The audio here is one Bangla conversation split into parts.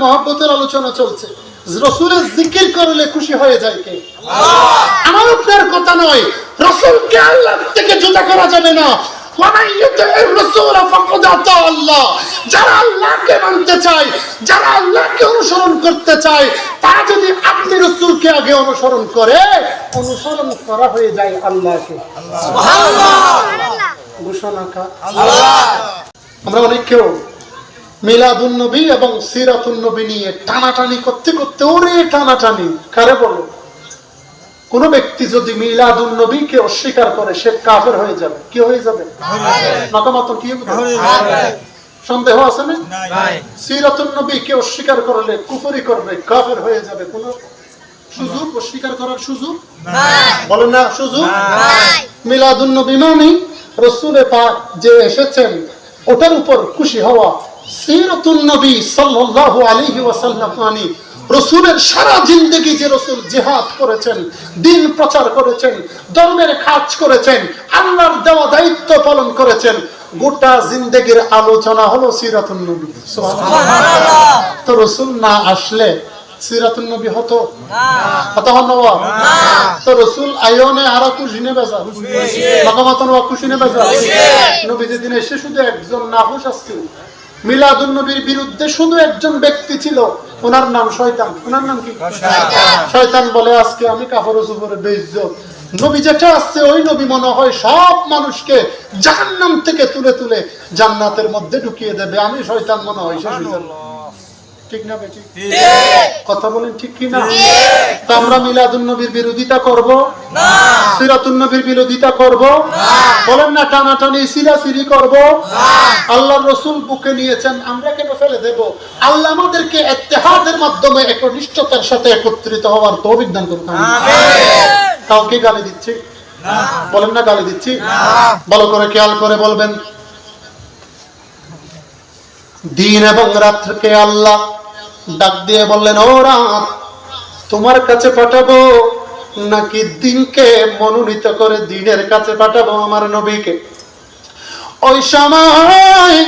মহব্বতের আলোচনা চলছে। রসুলের জিকির করলে খুশি হয়ে যায় কে? আমার কথা নয় রসুলকে আল্লাহ থেকে করা যাবে না। অনুসরণ করতে চায় তা যদি আপনি রসুলকে আগে অনুসরণ করে অনুসরণ করা হয়ে যায় আল্লাহ কে আমরা অনেক কেউ মিলাদুন নবী এবং সিরাতুন নবী নিয়ে টানাটানি করতে করতে ওরে টানাটানি কারে বলো? কোন ব্যক্তি যদি মিলাদুন নবীকে অস্বীকার করে সে কাফের হয়ে যাবে। কি হয়ে যাবে? মতামত কি সন্দেহ আছে না? সিরাতুন নবীকে অস্বীকার করলে কুফরি করবে কাফের হয়ে যাবে। কোন সুযোগ? অস্বীকার করার সুযোগ? বলেন না সুযোগ? মিলাদুন নবী মানে রসুলে পাক যে এসেছেন ওটার উপর খুশি হওয়া সিরাতুন নবী সাল্লাল্লাহু ওয়াসাল্লাম মানে রসুলের সারা জিন্দগি যে রসুল জিহাদ করেছেন দিন প্রচার করেছেন ধর্মের কাজ করেছেন আল্লাহর দেওয়া দায়িত্ব পালন করেছেন গোটা জিন্দগির আলোচনা হলো সিরাতুন নবী। তো রসুল না আসলে সিরাতুন নবী হতো? হতো হন তো রসুল আয়োনে আর খুশি নে বেজা? মকামাতন ওয়া খুশি নে বেজা? নবী যেদিন এসে শুধু একজন না নাহুশ আসছিল মিলাদুন নবীর বিরুদ্ধে শুধু একজন ব্যক্তি ছিল। ওনার নাম শয়তান। ওনার নাম কি? শয়তান। বলে আজকে আমি কাপড় উপরে বেইজ্জত। নবী যেটা আসছে ওই নবী মনে হয় সব মানুষকে জাহান্নাম থেকে তুলে তুলে জান্নাতের মধ্যে ঢুকিয়ে দেবে। আমি শয়তান মনে হয়। ঠিক না বেটি? কথা বলেন ঠিক কি না তো আমরা মিলাদুন নবীর বিরোধিতা করব? সিরাতুন নবীর বিরোধিতা করব? বলেন না টানাটানি সিরাসিরি করব? আল্লাহর রসুল বুকে নিয়েছেন আমরা কেন ফেলে দেব? আল্লাহ আমাদেরকে ইত্তেহাদের মাধ্যমে একনিষ্ঠতার সাথে একত্রিত হওয়ার তৌফিক দান করুন। কাউকে গালি দিচ্ছি? বলেন না গালি দিচ্ছি? ভালো করে খেয়াল করে বলবেন। দিন এবং রাত্রকে আল্লাহ ডাক দিয়ে বললেন, ও রাত তোমার কাছে পাঠাবো নাকি দিনকে মনোনীত করে দিনের কাছে পাঠাবো আমার নবীকে? ওই সময়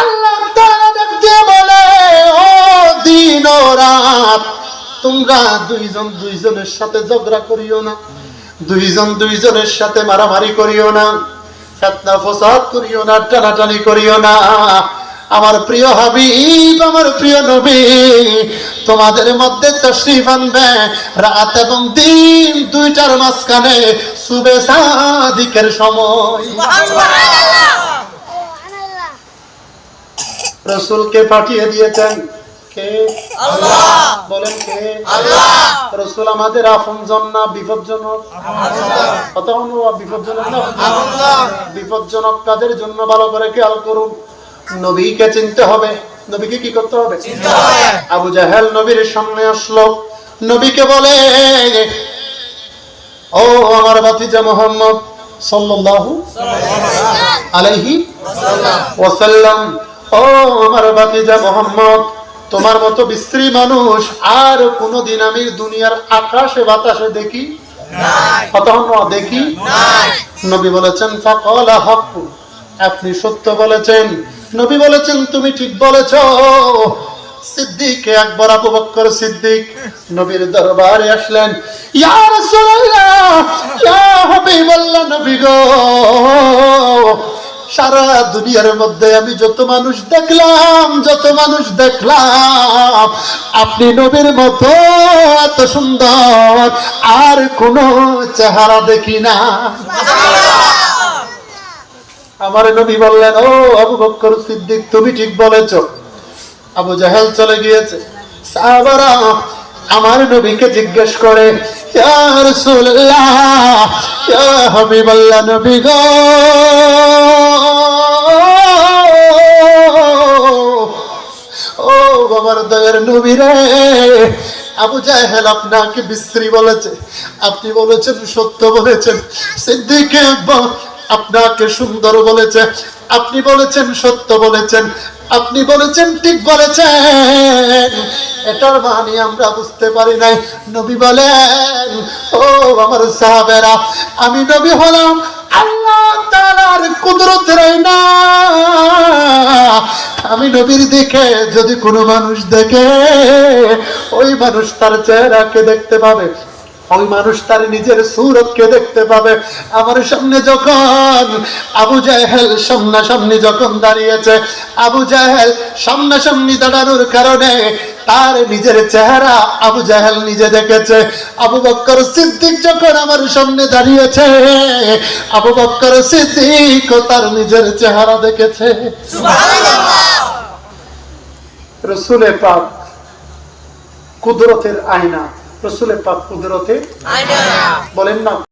আল্লাহ ডাক দিয়ে বলে, ও দিন ও রাত, তোমরা দুইজন দুইজনের সাথে ঝগড়া করিও না, দুইজন দুইজনের সাথে মারামারি করিও না, ফেতনা ফসাদ করিও না, টানাটানি করিও না আমার প্রিয় হাবিব আমার প্রিয় নবী তোমাদের মধ্যে তশরিফ আনবে। রাত এবং দিন দুইটার মাঝখানে সুবে সাদিকের সময়। রসুলকে পাঠিয়ে দিয়েছেন কে? বলেন কে? রসুল আমাদের আপনজন না বিপজ্জনক কথা হলো বিপজ্জনক না? বিপজ্জনক কাজের জন্য ভালো করে খেয়াল করুন? নবীকে চিনতে হবে। নবীকে কি করতে হবে? আবু জাহেল নবীর সামনে আসলো। নবীকে বলে ও আমার ভাতিজা মোহাম্মদ সাল্লাল্লাহু আলাইহি ওয়াসাল্লাম ও আমার ভাতিজা মোহাম্মদ তোমার মতো বিশ্রী মানুষ আর কোনোদিন আমি দুনিয়ার আকাশে বাতাসে দেখি দেখি নবী বলেছেন ফাকালা হাক্কু আপনি সত্য বলেছেন নবী বলেছেন, তুমি ঠিক বলেছ। সিদ্দিক, একবার আবু সিদ্দিক নবীর দরবারে আসলেন, ইয়া রাসূলুল্লাহ, ইয়া নবী গো, সারা দুনিয়ার মধ্যে আমি যত মানুষ দেখলাম, যত মানুষ দেখলাম, আপনি নবীর মতো এত সুন্দর, আর কোন চেহারা দেখি না। আমার নবী বললেন, ও আবু বক্কর সিদ্দিক, তুমি ঠিক বলেছ। আবু জাহেল চলে গিয়েছে। সাহাবারা আমার নবীকে জিজ্ঞেস করে গো। ও নবী রে, আবু জাহেল আপনাকে বিশ্রী বলেছে। আপনি বলেছেন, সত্য বলেছেন। সিদ্দিকে আপনাকে সুন্দর বলেছে আপনি বলেছেন সত্য বলেছেন, আপনি বলেছেন ঠিক বলেছেন। এটার মানে আমরা বুঝতে পারি নাই। নবী বলেন, ও আমার সাহাবেরা, আমি নবী হলাম না আমি নবীর দিকে যদি কোনো মানুষ দেখে, ওই মানুষ তার চেহারাকে দেখতে পাবে। ওই মানুষ তার নিজের সুরতকে দেখতে পাবে। আমার সামনে যখন আবু জাহেল সামনাসামনি যখন দাঁড়িয়েছে আবু জাহেল সামনাসামনি দাঁড়ানোর কারণে তার নিজের চেহারা আবু জাহেল নিজে দেখেছে। আবু বক্কর সিদ্দিক যখন আমার সামনে দাঁড়িয়েছে আবু বক্কর সিদ্দিক তার নিজের চেহারা দেখেছে। রসুলে পাক কুদরতের আয়না রসুলে পাক কুদরতে বলেন না।